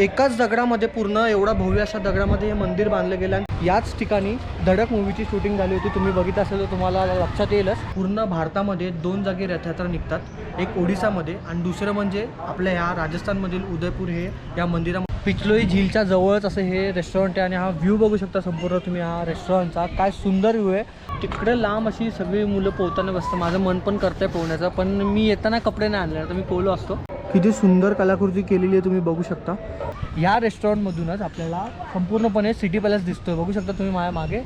एकाच दगडामध्ये पूर्ण एवढा भव्य अशा दगडामध्ये हे मंदिर बांधलं गेलं आणि याच ठिकाणी धडक मूवीची शूटिंग झाली होती. तुम्ही बघित असेल तर तुम्हाला लक्षात येईलच. पूर्ण भारतामध्ये दोन जागी रथयात्रा निघतात. एक ओडिसामध्ये आणि दुसरं म्हणजे आपल्या ह्या राजस्थानमधील उदयपूर हे या मंदिरामध्ये पिचलोई झीलच्या जवळच असं हे रेस्टॉरंट आहे आणि हा व्ह्यू बघू शकता संपूर्ण तुम्ही हा रेस्टॉरंटचा काय सुंदर व्ह्यू आहे. तिकडे लांब अशी सगळी मुलं पोहताना बसतं माझं मन पण करतंय पोहण्याचं पण मी येताना कपडे नाही आणले तर मी पोहलो असतो. किती सुंदर कलाकृती केलेली आहे तुम्ही बघू शकता. या रेस्टॉरंटमधूनच आपल्याला संपूर्णपणे सिटी पॅलेस दिसतोय. बघू शकता तुम्ही माझ्या मागे.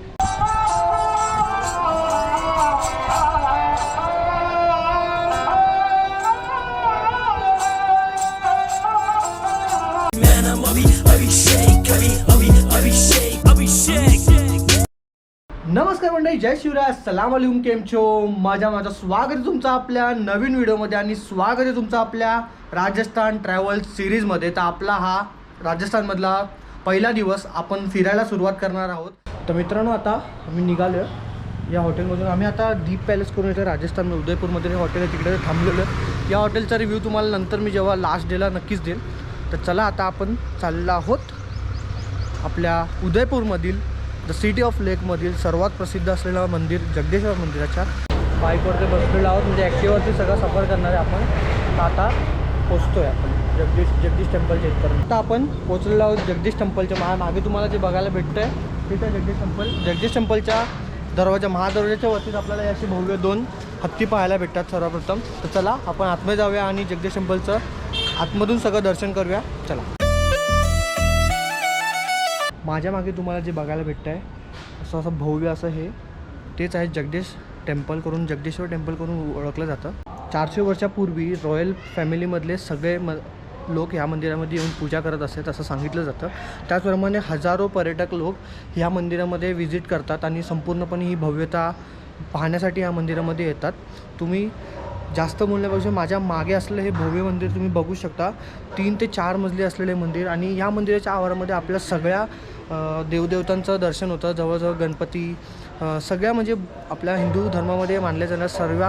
नमस्कार मंडळी जय शिवराय. सलाम अलैकुम केम छो? माझ्या माझं स्वागत आहे तुमचं आपल्या नवीन व्हिडिओमध्ये आणि स्वागत आहे तुमचं आपल्या राजस्थान ट्रॅव्हल सिरीजमध्ये तर आपला हा राजस्थानमधला पहिला दिवस आपण फिरायला सुरुवात करणार आहोत. तर मित्रांनो आता आम्ही निघालो या हॉटेलमधून आम्ही आता दीप पॅलेस करून येतो राजस्थान उदयपूरमध्ये हे हॉटेल आहे. तिकडे थांबलेलं आहे. या हॉटेलचा रिव्ह्यू तुम्हाला नंतर मी जेव्हा लास्ट डेला नक्कीच देईल. तर चला आता आपण चाललो आहोत आपल्या उदयपूरमधील द सिटी ऑफ लेकमधील सर्वात प्रसिद्ध असलेलं मंदिर जगदेश्वर मंदिराच्या बाईकवरती बसलेलो आहोत. म्हणजे ॲक्टिवावरती सगळं सफर करणारे आपण. आता पोचतो आहे आपण. जगदीश जगदीश टेम्पलच्या इथपर्यंत. आता आपण पोचलेलो आहोत जगदीश टेम्पलच्या महा मागे तुम्हाला जे बघायला भेटतं आहे तिथे जगदीश टेम्पल जगदीश टेम्पलच्या दरवाजा महादरवाजाच्या वरतीच आपल्याला अशी भव्य दोन हत्ती पाहायला भेटतात सर्वप्रथम. तर चला आपण आतमध्ये जाऊया आणि जगदीश टेम्पलचं आतमधून सगळं दर्शन करूया. चला. माझ्या मागे तुम्हाला जे बघायला भेटतं आहे असं असं भव्य असं हे तेच आहे जगदीश टेम्पल करून जगदेश्वर टेम्पल करून ओळखलं जातं. चारशे वर्षापूर्वी रॉयल फॅमिलीमधले सगळे म लोक ह्या मंदिरामध्ये येऊन पूजा करत असतात असं सांगितलं जातं. त्याचप्रमाणे हजारो पर्यटक लोक ह्या मंदिरामध्ये व्हिजिट करतात आणि संपूर्णपणे ही भव्यता पाहण्यासाठी या मंदिरामध्ये येतात. तुम्ही जास्त बोलण्यापेक्षा माझ्या मागे असलेलं हे भव्य मंदिर तुम्ही बघू शकता. तीन ते चार मजली असलेले मंदिर आणि या मंदिराच्या आवारामध्ये आपल्या सगळ्या देवदेवतांचं दर्शन होतं. जवळजवळ गणपती सगळ्या म्हणजे आपल्या हिंदू धर्मामध्ये मानल्या जाणाऱ्या सर्व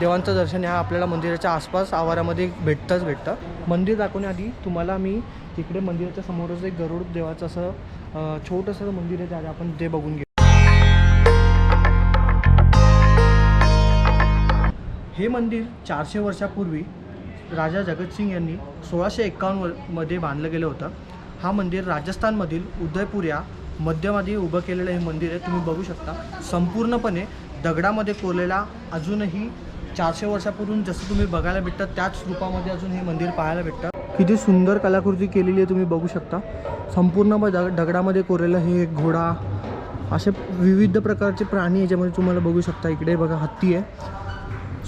देवांचं दर्शन ह्या आपल्याला मंदिराच्या आसपास आवारामध्ये भेटतंच भेटतं. मंदिर दाखवण्याआधी तुम्हाला मी तिकडे मंदिराच्या समोरच एक गरुड देवाचं असं छोटंसं मंदिर आहे ज्या आपण ते बघून घेऊ. हे मंदिर चारशे वर्षापूर्वी राजा जगतसिंग यांनी सोळाशे एक्कावन्नमध्ये बांधलं गेलं होतं. हा मंदिर राजस्थानमधील उदयपूर या मध्यमध्ये उभं केलेलं हे मंदिर आहे. तुम्ही बघू शकता. संपूर्णपणे दगडामध्ये कोरलेला अजूनही चारशे वर्षापूर्वी जसं तुम्ही बघायला भेटतं त्याच रूपामध्ये अजून हे मंदिर पाहायला भेटतं किती सुंदर कलाकृती केलेली आहे तुम्ही बघू शकता. संपूर्ण दग दगडामध्ये कोरलेलं हे घोडा असे विविध प्रकारचे प्राणी याच्यामध्ये तुम्हाला बघू शकता. इकडे बघा हत्ती आहे.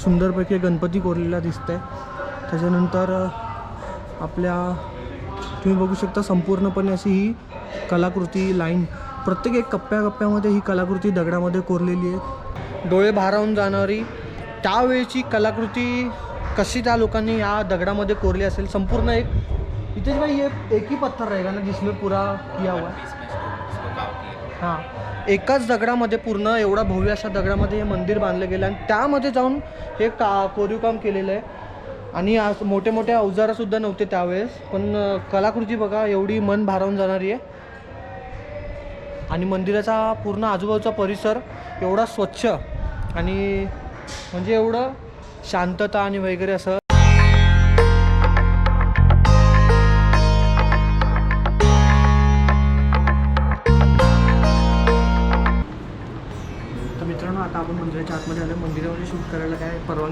सुंदरपैकी गणपती कोरलेला दिसतंय. त्याच्यानंतर आपल्या तुम्ही बघू शकता संपूर्णपणे अशी ही कलाकृती लाईन. प्रत्येक एक कप्प्याकप्प्यामध्ये ही कलाकृती दगडामध्ये कोरलेली आहे. डोळे भारावून जाणारी त्यावेळची कलाकृती कशी त्या लोकांनी या दगडामध्ये कोरली असेल संपूर्ण एक इथे भाई ये एक ही पत्थर रहेगा ना जिसमें पुरा किया हुआ हां. एकाच दगडामध्ये पूर्ण एवढा भव्य अशा दगडामध्ये हे मंदिर बांधलं गेलं आणि त्यामध्ये जाऊन हे का कोरीवकाम केलेलं आहे. आणि आज मोठे मोठे अवजारंसुद्धा नव्हते त्यावेळेस पण कलाकृती बघा एवढी मन भारावून जाणारी आहे. आणि मंदिराचा पूर्ण आजूबाजूचा परिसर एवढा स्वच्छ आणि म्हणजे एवढं शांतता आणि वगैरे असं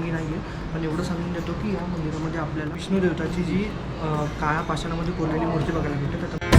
मी नाही आहे पण एवढं सांगून देतो की या मंदिरामध्ये आपल्याला विष्णू देवताची जी काळा काळ्या पाषाणामध्ये कोरलेली मूर्ती बघायला भेटते तर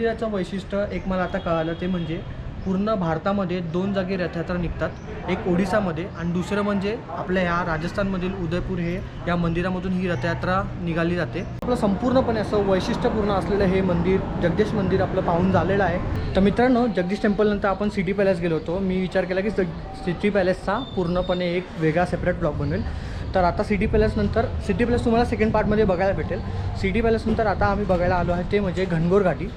मंदिराचं वैशिष्ट्य एक मला आता कळालं ते म्हणजे पूर्ण भारतामध्ये दोन जागी रथयात्रा निघतात. एक ओडिसामध्ये आणि दुसरं म्हणजे आपल्या ह्या राजस्थानमधील उदयपूर हे या मंदिरामधून ही रथयात्रा निघाली जाते. आपलं संपूर्णपणे असं वैशिष्ट्यपूर्ण असलेलं हे मंदिर जगदीश मंदिर आपलं पाहून झालेलं आहे. तर मित्रांनो जगदीश टेम्पलनंतर आपण सिटी पॅलेस गेलो होतो. मी विचार केला की सिटी पॅलेसचा पूर्णपणे एक वेगळा सेपरेट ब्लॉक बनवेल. तर आता सिटी पॅलेसनंतर सिटी पॅलेस तुम्हाला सेकंड पार्टमध्ये बघायला भेटेल. सिटी पॅलेसनंतर आता आम्ही बघायला आलो आहे ते म्हणजे घनगोर घाटी.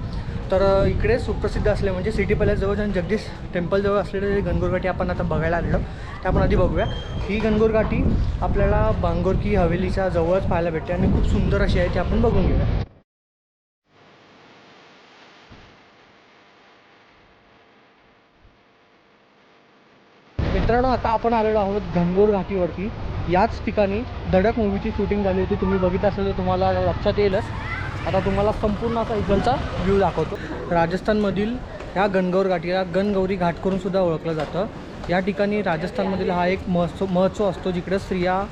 तर इकडे सुप्रसिद्ध असले म्हणजे सिटी पॅलेसजवळ आणि जगदीश टेम्पलजवळ असलेले जे घनगोर घाटी आपण आता बघायला आलेलो ते आपण आधी बघूया. ही गणगोरघाटी घाटी आपल्याला बांगोरकी हवेलीच्या जवळच पाहायला भेटते आणि खूप सुंदर अशी आहे ती आपण बघून घेऊया. मित्रांनो आता आपण आलेलो आहोत घनगोर घाटीवरती. याच ठिकाणी धडक मूवीची शूटिंग झाली होती. तुम्ही बघितलं असेल तर तुम्हाला लक्षात येईलच आता तुम्हाला संपूर्ण असा इकडचा व्ह्यू दाखवतो. राजस्थानमधील ह्या गणगौर घाटीला गणगौरी घाट करून सुद्धा ओळखलं जातं. या ठिकाणी राजस्थानमधील हा एक महोत्सव महोत्सव असतो जिकडे स्त्रिया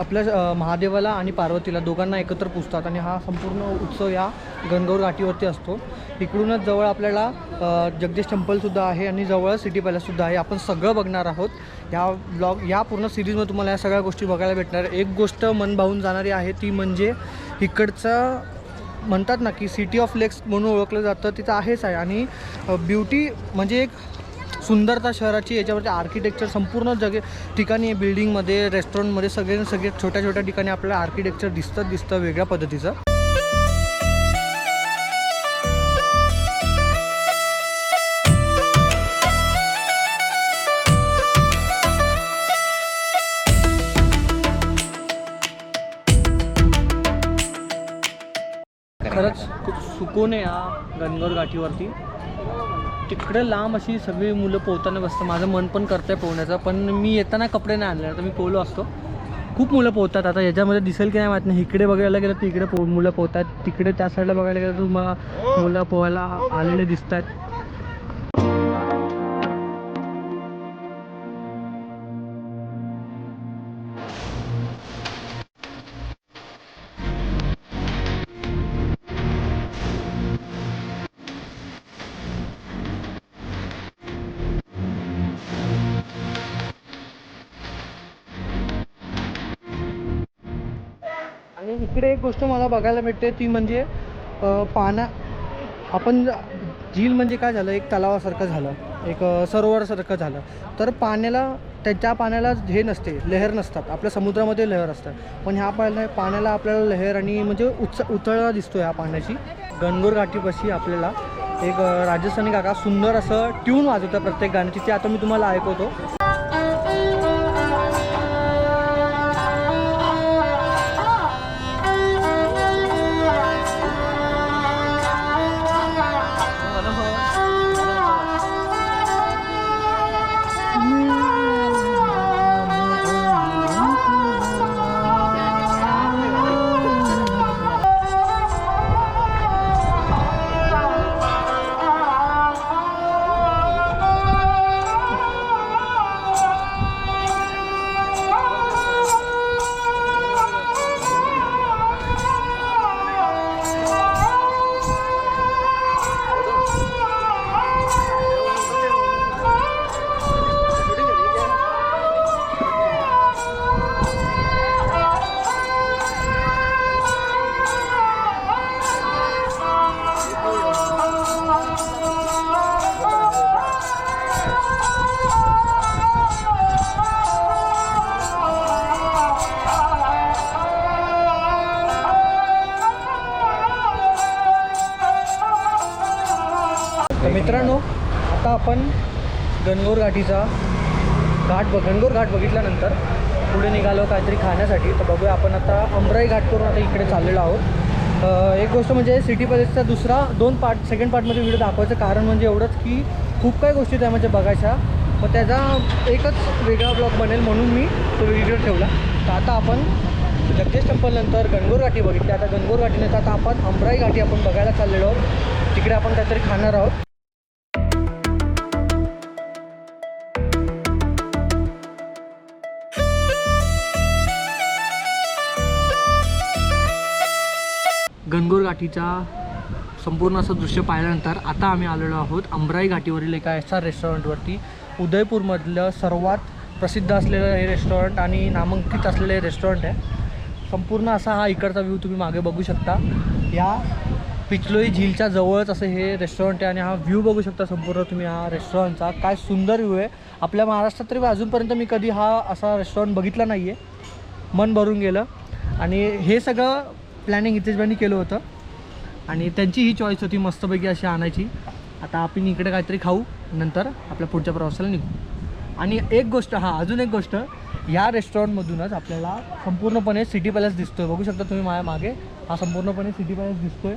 आपल्या महादेवाला आणि पार्वतीला दोघांना एकत्र पुजतात आणि हा संपूर्ण उत्सव या गणगौर घाटीवरती असतो. इकडूनच जवळ आपल्याला जगदीश टेम्पलसुद्धा आहे आणि जवळ सिटी पॅलेससुद्धा आहे. आपण सगळं बघणार आहोत. या ब्लॉग या पूर्ण सिरीजमध्ये तुम्हाला या सगळ्या गोष्टी बघायला भेटणार. एक गोष्ट मन भावून जाणारी आहे ती म्हणजे इकडचं म्हणतात ना की सिटी ऑफ लेक्स म्हणून ओळखलं जातं तिथं आहेच आहे. आणि ब्युटी म्हणजे एक सुंदरता शहराची याच्यावरती आर्किटेक्चर संपूर्ण जगे ठिकाणी बिल्डिंगमध्ये रेस्टॉरंटमध्ये सगळे सगळे छोट्या छोट्या ठिकाणी आपल्याला आर्किटेक्चर दिसतं दिसतं वेगळ्या पद्धतीचं. खूप आहे हा गणगौर घाटीवरती तिकडे लांब अशी सगळी मुलं पोहताना बसतं माझं मन पण करतं आहे पोहण्याचं पण मी येताना कपडे नाही आणले. तर मी पोहलो असतो. खूप मुलं पोहतात. आता याच्यामध्ये दिसेल की नाही माहीत नाही. इकडे बघायला गेलं तर इकडे पो मुलं पोहतात. तिकडे त्या साईडला बघायला गेलं तर मुलं पोहायला आलेले दिसत इकडे एक गोष्ट मला बघायला भेटते ती म्हणजे पाना पाण्या आपण झील म्हणजे काय झालं? एक तलावासारखं झालं. एक सरोवरासारखं झालं. तर पाण्याला त्याच्या पाण्याला हे नसते लहर नसतात. आपल्या समुद्रामध्ये लहर असतात पण ह्या पाण्या पाण्याला आपल्याला लहर आणि म्हणजे उच उतळा दिसतो ह्या पाण्याची गणगोर घाटीपाशी आपल्याला एक राजस्थानी काका सुंदर असं ट्यून वाजवतं प्रत्येक गाण्याची. ते आता मी तुम्हाला ऐकवतो. आपण गणगोर घाटीचा घाट ब गणगोर घाट बघितल्यानंतर पुढे निघालो काहीतरी खाण्यासाठी. तर बघूया आपण आता अमराई घाट करून आता इकडे चाललेलो आहोत. एक गोष्ट म्हणजे सिटी पॅलेसचा दुसरा दोन पार्ट सेकंड पार्टमध्ये व्हिडिओ दाखवायचं कारण म्हणजे एवढंच की खूप काही गोष्टी त्यामध्ये म्हणजे बघायच्या. मग त्याचा एकच वेगळा ब्लॉग बनेल म्हणून मी तो व्हिडिओ ठेवला. तर आता आपण जगदीश टेम्पलनंतर गणगोर घाटी बघितली. आता गणगोर घाटीनंतर आता आपण अमराई घाटी आपण बघायला चाललेलो आहोत. तिकडे आपण काहीतरी खाणार आहोत. गणगोर घाटीचा संपूर्ण असं दृश्य पाहिल्यानंतर आता आम्ही आलेलो आहोत अंबराई घाटीवरील एका एस रेस्टॉरंटवरती. उदयपूरमधलं सर्वात प्रसिद्ध असलेलं हे रेस्टॉरंट आणि नामांकित असलेलं हे रेस्टॉरंट आहे. संपूर्ण असा हा इकडचा व्ह्यू तुम्ही मागे बघू शकता. या पिचलोई झीलच्या जवळच असं हे रेस्टॉरंट आहे आणि हा व्ह्यू बघू शकता संपूर्ण तुम्ही हा रेस्टॉरंटचा. काय सुंदर व्ह्यू आहे. आपल्या महाराष्ट्रात तरी अजूनपर्यंत मी कधी हा असा रेस्टॉरंट बघितला नाही आहे मन भरून गेलं. आणि हे सगळं प्लॅनिंग हितेशबाईंनी केलं होतं. आणि त्यांची ही चॉईस होती मस्तपैकी अशी आणायची. आता आपण इकडे काहीतरी खाऊ नंतर आपल्या पुढच्या प्रवासाला निघू. आणि एक गोष्ट हां अजून एक गोष्ट ह्या रेस्टॉरंटमधूनच आपल्याला संपूर्णपणे सिटी पॅलेस दिसतोय. बघू शकता तुम्ही माझ्या मागे हा संपूर्णपणे सिटी पॅलेस दिसतोय.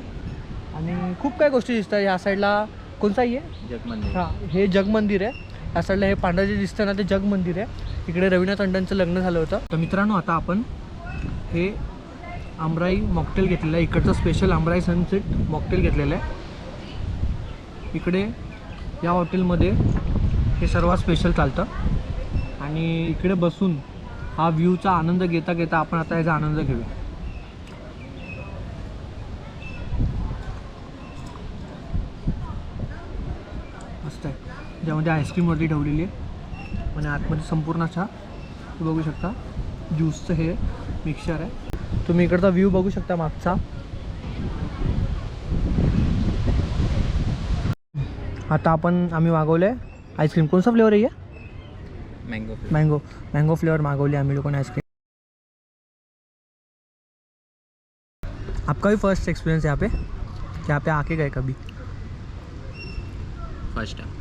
आणि खूप काही गोष्टी दिसतात. ह्या साईडला कोणताही आहे जगमंदिर. हां हे जग मंदिर आहे. या साईडला हे पांढरं जे दिसतं ना ते जग मंदिर आहे. इकडे रवीना टंडनचं लग्न झालं होतं. तर मित्रांनो आता आपण हे आमराई मॉकटेल घेतलेलं आहे. इकडचं स्पेशल आमराई सनसेट मॉकटेल घेतलेलं आहे. इकडे या हॉटेलमध्ये हे सर्वात स्पेशल चालतं. आणि इकडे बसून हा व्ह्यूचा आनंद घेता घेता आपण आता याचा आनंद घेऊया. मस्त आहे. ज्यामध्ये आईस्क्रीम वरती ठेवलेली आहे. आणि आतमध्ये संपूर्ण असा बघू शकता ज्यूसचं हे मिक्सर आहे. तुम्ही इकडचा व्ह्यू बघू शकता मागचा. आता आपण आम्ही मागवलं आहे आईस्क्रीम कोणसा फ्लेवर आहे मँगो मँगो मँगो फ्लेवर मागवली आम्ही लोगों ने आइसक्रीम आपका भी फर्स्ट एक्सपीरियंस यहाँ पे? यहाँ पे आके गए कभी? First time